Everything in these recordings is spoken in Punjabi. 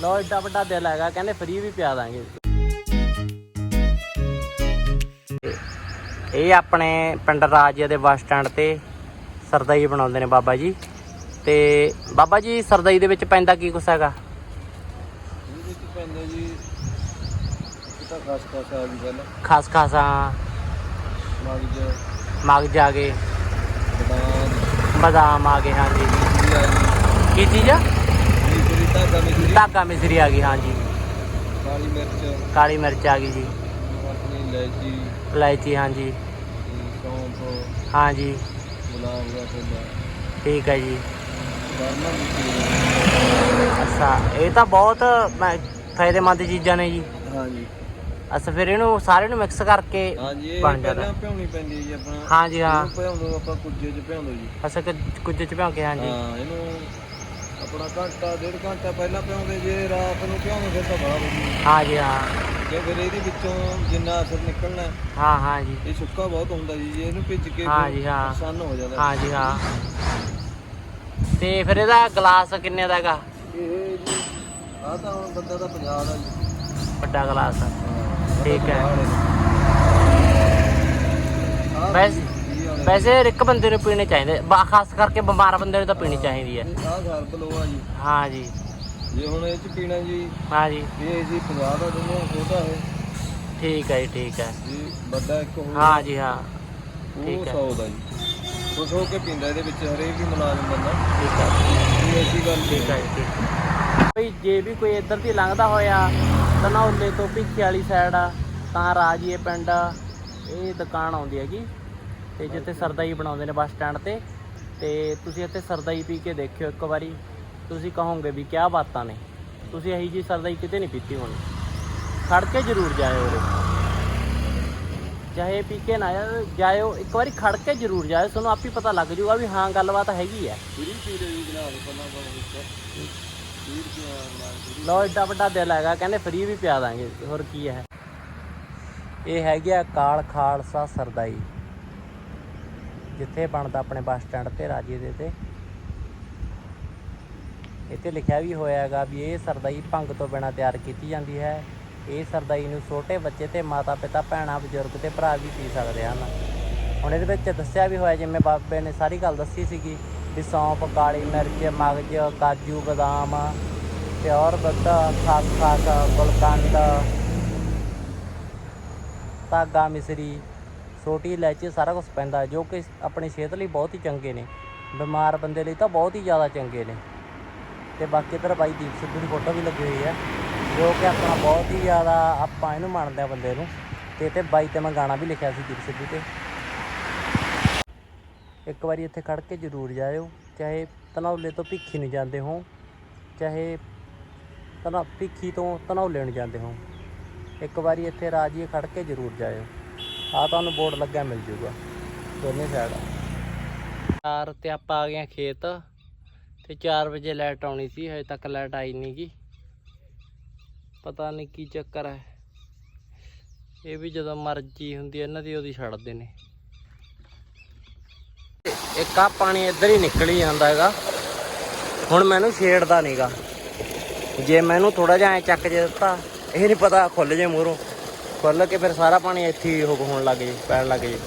ਲੋ ਏਡਾ ਵੱਡਾ ਦਿਲ ਹੈਗਾ, ਕਹਿੰਦੇ ਫ੍ਰੀ ਵੀ ਪਿਆ ਦਾਂਗੇ। ਇਹ ਆਪਣੇ ਪਿੰਡ ਰਾਜੇ ਦੇ ਬੱਸ ਸਟੈਂਡ ਤੇ ਸਰਦਾਈ ਬਣਾਉਂਦੇ ਨੇ ਬਾਬਾ ਜੀ। ਤੇ ਬਾਬਾ ਜੀ, ਸਰਦਾਈ ਦੇ ਵਿੱਚ ਪੈਂਦਾ ਕੀ ਕੁਛ ਹੈਗਾ? ਇਹਦੇ ਵਿੱਚ ਪੈਂਦੇ ਜੀ ਇੱਕ ਤਾਂ ਖਾਸ ਖਾਸ ਆ ਗਈ ਗੱਲ ਖਾਸ ਖਾਸਾਂ ਮਗਜ ਮਗਜ ਆ ਗਏ ਬਦਾਮ। ਬਦਾਮ ਆ ਗਏ, ਹਾਂਜੀ। ਕੀ ਚੀਜ਼ ਆ? ਧਾਗਾ ਮਿਸਰੀ ਧਾਗਾ ਮਿਸਰੀ ਆ ਗਈ ਹਾਂਜੀ ਕਾਲੀ ਮਿਰਚ। ਕਾਲੀ ਮਿਰਚ ਆ ਗਈ ਜੀ। ਆਪਣੀ ਇਲਾਇਚੀ। ਇਲਾਇਚੀ ਹਾਂਜੀ ਸੌਂਫ। ਹਾਂਜੀ ਗੁਲਾਬ ਦਾ ਫੁੱਲ ਠੀਕ ਹੈ ਜੀ। ਅੱਛਾ ਇਹ ਤਾਂ ਬਹੁਤ ਫਾਇਦੇਮੰਦ ਚੀਜ਼ਾਂ ਨੇ ਜੀ। ਹਾਂਜੀ ਅੱਛਾ ਫਿਰ ਇਹਨੂੰ ਸਾਰੇ ਨੂੰ ਮਿਕਸ ਕਰਕੇ ਹਾਂਜੀ ਬਣ ਜਾਂਦਾ। ਪਹਿਲਾਂ ਭਿਉਣੀ ਪੈਂਦੀ ਜੀ ਆਪਣਾ। ਹਾਂਜੀ ਹਾਂ। ਭਿਉਂ ਆਪਾਂ ਕੁੱਜੇ 'ਚ ਭਿਉਂ ਜੀ। ਅੱਛਾ ਕਿ ਕੁਝ ਚ ਭਿਉਂ ਕੇ ਹਾਂਜੀ ਹਾਂ ਇਹਨੂੰ ਆਪਣਾ ਘੰਟਾ ਡੇਢ ਘੰਟਾ ਪਹਿਲਾਂ ਭਿਉਂਦੇ ਜੇ ਰਾਤ ਨੂੰ ਭਿਉਂਦੇ ਫਿਰ ਤਾਂ ਬੜਾ ਵਧੀਆ ਹਾਂ ਜੇ ਫਿਰ ਇਹਦੇ ਵਿੱਚੋਂ ਜਿੰਨਾ ਅਸਰ ਨਿਕਲਣਾ ਹੈ, ਹਾਂ ਹਾਂ ਜੀ ਇਹ ਸੁੱਕਾ ਬਹੁਤ ਹੁੰਦਾ ਜੀ ਜੇ ਇਹਨੂੰ ਭਿੱਜ ਕੇ ਹਾਂ ਜੀ, ਹਾਂ। ਨੁਕਸਾਨ ਹੋ ਜਾਂਦਾ ਹਾਂਜੀ ਹਾਂ ਤੇ ਫਿਰ ਇਹਦਾ ਗਲਾਸ ਕਿੰਨੇ ਦਾ ਹੈਗਾ ਇਹ ਜੀ ਆ ਤਾਂ ਹੁਣ ਬੰਦਾ ਦਾ 50 ਦਾ ਜੀ ਵੱਡਾ ਗਲਾਸ ਹਾਂ, ਤਾਂ ਠੀਕ ਹੈ। 50 ਵਾਲੇ ਨੇ। ਆਹ ਵੈਸੇ- ਵੀਹ ਵਾਲੇ ਨੇ। ਵੈਸੇ ਇੱਕ ਬੰਦੇ ਨੂੰ ਪੀਣੇ ਚਾਹੀਦੇ। ਬਾ- ਖਾਸ ਕਰਕੇ ਬਿਮਾਰ ਬੰਦੇ ਨੂੰ ਤਾਂ ਪੀਣੀ ਚਾਹੀਦੀ ਹੈ। ਆਹ ਆ ਜੀ। ਹਾਂ ਜੀ। ਜੇ ਹੁਣ ਇਹ ਚ ਪੀਣਾ ਜੀ ਹਾਂ ਜੀ। ਇਹ ਜੀ 50 ਦਾ ਆ ਛੋਟਾ ਹੈ। ਠੀਕ ਹੈ ਜੀ ਠੀਕ ਹੈ। ਜੀ ਵੱਡਾ ਇੱਕ ਹੋਰ। ਹਾਂ ਜੀ ਹਾਂ। ਉਹ ਠੀਕ ਹੈ। 100 ਦਾ ਜੀ। ਖੁਸ਼ ਹੋ ਕੇ ਪੀਂਦਾ ਇਹਦੇ ਵਿੱਚ ਹਰੇਕ ਹੀ ਮੁਲਾਜ਼ਮ ਬੰਦਾ। ਠੀਕ ਹੈ। ਇਹ ਐਸੀ ਗੱਲ ਨਹੀਂ ਠੀਕ ਹੈ ਜੀ, ਠੀਕ ਹੈ। ਬਈ ਜੇ ਵੀ ਕੋਈ ਇੱਧਰ ਦੀ ਲੰਘਦਾ ਹੋਇਆ ਧਨੌਲੇ ਤੋਂ ਭਿੱਖੀ ਵਾਲੀ ਸਾਈਡ ਆ ਤਾਂ ਰਾਜੀਏ ਪਿੰਡ ਇਹ ਦੁਕਾਨ ਆਉਂਦੀ ਹੈਗੀ। ਤੇ ਜਿੱਥੇ ਸਰਦਾਈ ਬਣਾਉਂਦੇ ਨੇ ਬੱਸ ਸਟੈਂਡ ਤੇ। ਤੇ ਤੁਸੀਂ ਇੱਥੇ ਸਰਦਾਈ ਪੀ ਕੇ ਦੇਖਿਓ ਇੱਕ ਵਾਰੀ। ਤੁਸੀਂ ਕਹੋਗੇ ਵੀ ਕਿਆ ਬਾਤਾਂ ਨੇ। ਤੁਸੀਂ ਇਹੀ ਜੀ ਸਰਦਾਈ ਕਿਤੇ ਨਹੀਂ ਪੀਤੀ ਹੋਣੀ। ਖੜ ਕੇ ਜ਼ਰੂਰ ਜਾਇਓ ਉਰੇ। ਚਾਹੇ ਪੀ ਕੇ ਨਾ ਜਾਇਓ- ਜਾਇਓ। ਇੱਕ ਵਾਰੀ ਖੜ ਕੇ ਜ਼ਰੂਰ ਜਾਇਓ। ਤੁਹਾਨੂੰ ਆਪੇ ਪਤਾ ਲੱਗ ਜਾਊਗਾ ਵੀ ਹਾਂ ਗੱਲਬਾਤ ਹੈਗੀ ਹੈ। ਪੂਰੀ ਪੀ ਲਈ ਗਲਾਸ ਪਹਿਲਾਂ ਬਾਅਦ ਵਿੱਚ। 20 ਰੁਪਏ ਨਾਲ ਲੋ ਏਡਾ ਵੱਡਾ ਦਿਲ ਹੈਗਾ। ਕਹਿੰਦੇ ਫ੍ਰੀ ਵੀ ਪਿਆ ਦਾਂਗੇ। ਹੋਰ ਕੀ ਹੈ। ਇਹ ਹੈਗੀ ਕਾਲ ਖਾਲਸਾ ਸਰਦਾਈ। ਜਿੱਥੇ ਬਣਦਾ ਆਪਣੇ ਬੱਸ ਸਟੈਂਡ ਤੇ, ਰਾਜੇ ਦੇ ਤੇ। ਇੱਥੇ ਲਿਖਿਆ ਵੀ ਹੋਇਆ ਹੈਗਾ ਵੀ ਇਹ ਸਰਦਾਈ ਭੰਗ ਤੋਂ ਬਿਨਾ ਤਿਆਰ ਕੀਤੀ ਜਾਂਦੀ ਹੈ। ਇਹ ਸਰਦਾਈ ਨੂੰ ਛੋਟੇ ਬੱਚੇ ਤੇ ਮਾਤਾ ਪਿਤਾ, ਭੈਣਾਂ, ਬਜ਼ੁਰਗ ਤੇ ਭਰਾ ਵੀ ਪੀ ਸਕਦੇ ਹਨ। ਹੁਣ ਇਹਦੇ ਵਿੱਚ ਦੱਸਿਆ ਵੀ ਹੋਇਆ ਜਿਵੇਂ ਬਾਬੇ ਨੇ ਸਾਰੀ ਗੱਲ ਦੱਸੀ ਸੀਗੀ ਵੀ ਸੌਂਪ ਕਾਲੀ ਮਿਰਚ, ਮਗਜ, ਕਾਜੂ, ਬਦਾਮ, ਪਿਓਰ ਦੁੱਧ ਖਾਸ ਖਾਸ ਗੁਲਕੰਦ, ਧਾਗਾ, ਮਿਸਰੀ ਛੋਟੀ ਇਲਾਇਚੀ ਸਾਰਾ ਕੁਝ ਪੈਂਦਾ ਜੋ ਕਿ ਆਪਣੀ ਸਿਹਤ ਲਈ ਬਹੁਤ ਹੀ ਚੰਗੇ ਨੇ। ਬਿਮਾਰ ਬੰਦੇ ਲਈ ਤਾਂ ਬਹੁਤ ਹੀ ਜ਼ਿਆਦਾ ਚੰਗੇ ਨੇ। ਤੇ ਬਾਕੀ ਇੱਧਰ ਬਾਈ ਦੀਪ ਸਿੱਧੂ ਦੀ ਫੋਟੋ ਵੀ ਲੱਗੀ ਹੋਈ ਹੈ, ਜੋ ਕਿ ਆਪਣਾ ਬਹੁਤ ਹੀ ਜ਼ਿਆਦਾ ਆਪਾਂ ਇਹਨੂੰ ਮੰਨਦੇ ਆ ਬੰਦੇ ਨੂੰ। ਤੇ ਤੇ ਬਾਈ ਤੇ ਮੈਂ ਗਾਣਾ ਵੀ ਲਿਖਿਆ ਸੀ ਦੀਪ ਸਿੱਧੂ ਤੇ। ਇੱਕ ਵਾਰੀ ਇੱਥੇ ਖੜ ਕੇ ਜ਼ਰੂਰ ਜਾਇਓ, ਚਾਹੇ ਧਨੌਲੇ ਤੋਂ ਭਿੱਖੀ ਨੂੰ ਜਾਂਦੇ ਹੋ, ਚਾਹੇ ਤਨਾ ਭਿੱਖੀ ਤੋਂ ਧਨੌਲੇ ਨੂੰ ਜਾਂਦੇ ਹੋ। ਇੱਕ ਵਾਰੀ ਇੱਥੇ ਰਾਜੀਏ ਖੜ ਕੇ ਜ਼ਰੂਰ ਜਾਇਓ। ਆ ਤੁਹਾਨੂੰ ਬੋਰਡ ਲੱਗਿਆ ਮਿਲ ਜੂਗਾ, ਦੋਨੇ ਸਾਈਡ ਚਾਰ ਤੇ ਆਪਾਂ ਆ ਗਏ ਹਾਂ ਖੇਤ, ਤੇ 4 ਵਜੇ ਲਾਈਟ ਆਉਣੀ ਸੀ, ਹਜੇ ਤੱਕ ਲਾਈਟ ਆਈ ਨਹੀਂ ਗੀ। ਪਤਾ ਨਹੀਂ ਕੀ ਚੱਕਰ ਹੈ। ਇਹ ਵੀ ਜਦੋਂ ਮਰਜ਼ੀ ਹੁੰਦੀ ਇਹਨਾਂ ਦੀ ਉਹਦੀ ਛੱਡਦੇ ਨੇ ਇੱਕ ਆ ਪਾਣੀ ਇੱਧਰ ਹੀ ਨਿਕਲ ਹੀ ਜਾਂਦਾ ਹੈਗਾ। ਹੁਣ ਮੈਨੂੰ ਛੇੜਦਾ ਨਹੀਂਗਾ ਜੇ ਮੈਨੂੰ ਥੋੜਾ ਜਿਹਾ ਐ ਚੱਕ ਜੇ ਦਿੱਤਾ, ਇਹ ਨਹੀਂ ਪਤਾ ਖੁੱਲ ਜੇ ਮੂਹਰੋਂ। ਖੁੱਲ ਕੇ ਫਿਰ ਸਾਰਾ ਪਾਣੀ ਇੱਥੇ ਹੀ ਹੋ ਹੋਣ ਲੱਗ ਜੇ, ਪੈਣ ਲੱਗ ਜੇ।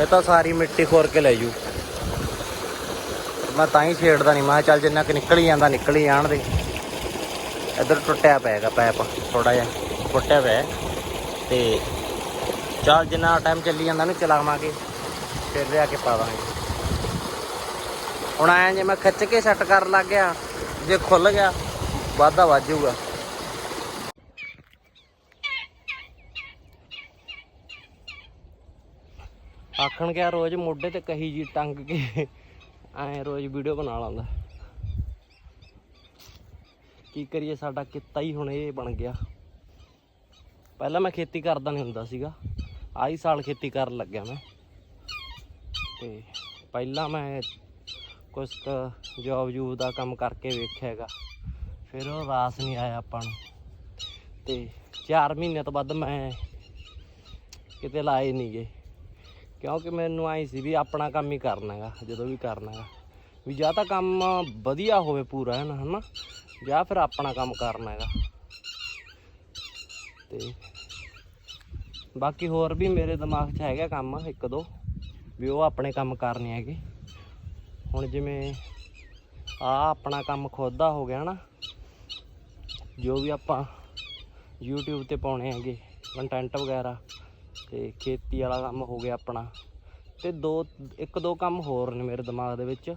ਇਹ ਤਾਂ ਸਾਰੀ ਮਿੱਟੀ ਖੋਰ ਕੇ ਲੈ ਜੂ। ਮੈਂ ਤਾਂ ਹੀ ਛੇੜਦਾ ਨਹੀਂ ਮੈਂ ਚੱਲ ਜਿੰਨਾ ਕਿ ਨਿਕਲ ਹੀ ਜਾਂਦਾ, ਨਿਕਲ ਹੀ ਜਾਣ ਦੇ। ਇੱਧਰ ਟੁੱਟਿਆ ਪਿਆਗਾ ਪੈਪ ਥੋੜਾ ਜਿਹਾ ਟੁੱਟਿਆ ਪਿਆ ਹੈ। ਤੇ ਚੱਲ ਜਿੰਨਾ ਟਾਈਮ ਚੱਲੀ ਜਾਂਦਾ ਨੂੰ ਚਲਾਵਾਂਗੇ, ਫਿਰ ਲਿਆ ਕੇ ਪਾਵਾਂਗੇ। ਹੁਣ ਆਇਆ ਜੇ ਮੈਂ ਖਿੱਚ ਕੇ ਸੈੱਟ ਕਰਨ ਲੱਗ ਗਿਆ, ਜੇ ਖੁੱਲ ਗਿਆ, ਵਾਧਾ ਵੱਜ ਆਖਣ ਗਿਆ ਰੋਜ਼ ਮੋਢੇ ਤੇ ਕਹੀ ਜੀ ਟੰਗ ਕੇ। ਐ ਰੋਜ਼ ਵੀਡੀਓ ਬਣਾ ਲਾਂਦਾ। ਕੀ ਕਰੀਏ, ਸਾਡਾ ਕਿੱਤਾ ਹੀ ਹੁਣ ਇਹ ਬਣ ਗਿਆ। ਪਹਿਲਾਂ ਮੈਂ ਖੇਤੀ ਕਰਦਾ ਨਹੀਂ ਹੁੰਦਾ ਸੀਗਾ। ਆਹੀ ਸਾਲ ਖੇਤੀ ਕਰਨ ਲੱਗਿਆ ਮੈਂ। ਤੇ ਪਹਿਲਾਂ ਮੈਂ ਕੁਛ ਕੁ ਜੋਬ ਜੂਬ ਦਾ ਕੰਮ ਕਰਕੇ ਵੇਖਿਆ ਹੈਗਾ। ਫਿਰ ਉਹ ਰਾਸ ਨਹੀਂ ਆਇਆ ਆਪਾਂ ਨੂੰ। ਤੇ 4 ਮਹੀਨੇ ਤੋਂ ਵੱਧ ਮੈਂ ਕਿਤੇ ਲਾਏ ਨਹੀਂ ਗਏ ਕਿਉਂਕਿ ਮੈਨੂੰ ਆਈ ਸੀ ਵੀ ਆਪਣਾ ਕੰਮ ਹੀ ਕਰਨਾ ਹੈਗਾ, ਜਦੋਂ ਵੀ ਕਰਨਾ ਹੈਗਾ। ਵੀ ਜਾਂ ਤਾਂ ਕੰਮ ਵਧੀਆ ਹੋਵੇ ਪੂਰਾ, ਹੈ ਨਾ, ਹਨਾ? ਜਾਂ ਫਿਰ ਆਪਣਾ ਕੰਮ ਕਰਨਾ ਹੈਗਾ। ਤੇ ਬਾਕੀ ਹੋਰ ਵੀ ਮੇਰੇ ਦਿਮਾਗ 'ਚ ਹੈਗਾ ਕੰਮ, ਇੱਕ ਦੋ, ਵੀ ਉਹ ਆਪਣੇ ਕੰਮ ਕਰਨੇ ਹੈਗੇ। ਹੁਣ ਜਿਵੇਂ ਆ ਆਪਣਾ ਕੰਮ ਖੁਦ ਦਾ ਹੋ ਗਿਆ ਨਾ ਜੋ ਵੀ ਆਪਾਂ YouTube ਤੇ ਪਾਉਣੇ ਹੈਗੇ ਕੰਟੈਂਟ ਵਗੈਰਾ ਤੇ ਖੇਤੀ ਵਾਲਾ ਕੰਮ ਹੋ ਗਿਆ ਆਪਣਾ। ਤੇ ਦੋ, ਇੱਕ ਦੋ ਕੰਮ ਹੋਰ ਨੇ ਮੇਰੇ ਦਿਮਾਗ ਦੇ ਵਿੱਚ,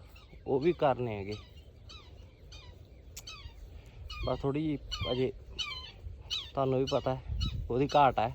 ਉਹ ਵੀ ਕਰਨੇ ਹੈਗੇ। ਬਸ ਥੋੜੀ ਜਿਹੀ ਅਜੇ ਤੁਹਾਨੂੰ ਵੀ ਪਤਾ ਹੈ, ਉਹਦੀ ਘਾਟ ਹੈ।